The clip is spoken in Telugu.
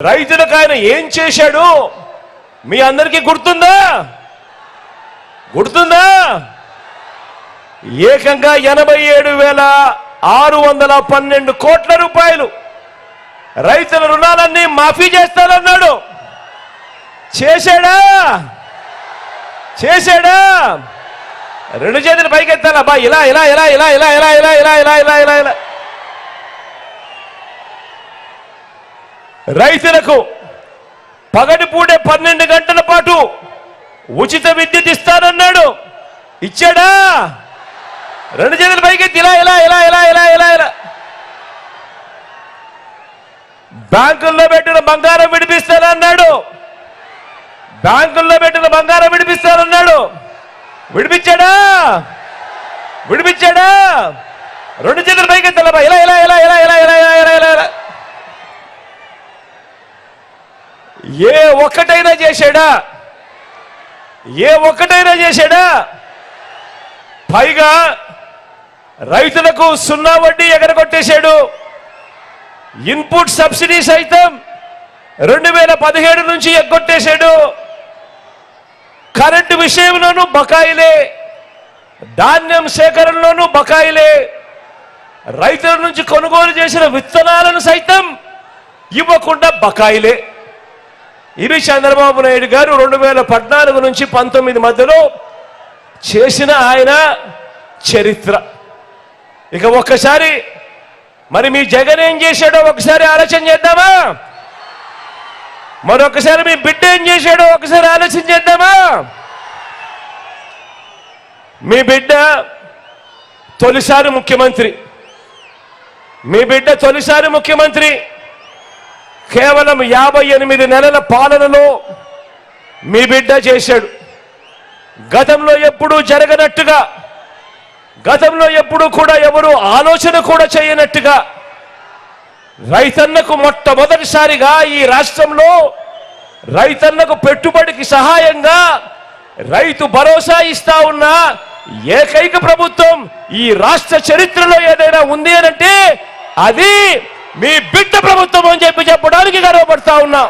రైతులకు ఆయన ఏం చేశాడు మీ అందరికీ గుర్తుందా గుర్తుందా ఏకంగా ఎనభై ఏడు వేల ఆరు వందల పన్నెండు కోట్ల రూపాయలు రైతుల రుణాలన్నీ మాఫీ చేస్తానన్నాడు చేశాడా చేశాడా రెండు చేతులు పైకెత్తాలా బా ఇలా ఇలా ఇలా ఇలా ఇలా ఇలా ఇలా ఇలా ఇలా ఇలా ఇలా ఇలా రైతులకు పగటిపూటే పన్నెండు గంటల పాటు ఉచిత విద్యుత్ ఇస్తానన్నాడు ఇచ్చాడా రెండు చేతుల పైకి ఇలా ఇలా ఇలా ఇలా ఇలా ఇలా ఇలా బ్యాంకుల్లో పెట్టిన బంగారం విడిపిస్తానన్నాడు బ్యాంకుల్లో పెట్టిన బంగారం విడిపిస్తానన్నాడు విడిపించాడా విడిపించాడా రెండు చేతుల పైకి తెల్లబా ఇలా ఇలా ఇలా ఇలా ఇలా ఒక్కటైనా చేశాడా? ఏ ఒక్కటైనా చేశాడా? పైగా రైతులకు సున్నా వడ్డీ ఎగరగొట్టేశాడు. ఇన్పుట్ సబ్సిడీ సైతం రెండు వేల పదిహేడు నుంచి ఎగ్గొట్టేశాడు. కరెంటు విషయంలోనూ బకాయిలే ధాన్యం సేకరణలోనూ బకాయిలే. రైతుల నుంచి కొనుగోలు చేసిన విత్తనాలను సైతం ఇవ్వకుండా బకాయిలే. ఇది చంద్రబాబు నాయుడు గారు రెండు వేల పద్నాలుగు నుంచి పంతొమ్మిది మధ్యలో చేసిన ఆయన చరిత్ర. ఇక ఒక్కసారి మరి మీ జగన్ ఏం చేశాడో ఒకసారి ఆలోచన చేద్దామా? మరొకసారి మీ బిడ్డ ఏం చేశాడో ఒకసారి ఆలోచన చేద్దామా? మీ బిడ్డ తొలిసారి ముఖ్యమంత్రి. మీ బిడ్డ తొలిసారి ముఖ్యమంత్రి. కేవలం యాభై ఎనిమిది నెలల పాలనలో మీ బిడ్డ చేశాడు. గతంలో ఎప్పుడూ జరగనట్టుగా గతంలో ఎప్పుడూ కూడా ఎవరు ఆలోచన కూడా చేయనట్టుగా రైతన్నకు మొట్టమొదటిసారిగా ఈ రాష్ట్రంలో రైతన్నకు పెట్టుబడికి సహాయంగా రైతు భరోసా ఇస్తా ఉన్న ఏకైక ప్రభుత్వం ఈ రాష్ట్ర చరిత్రలో ఏదైనా ఉంది అనంటే అది మీ బిడ్డ ప్రభుత్వం అని చెప్పి చెప్పడానికి గర్వపడతా ఉన్నాం.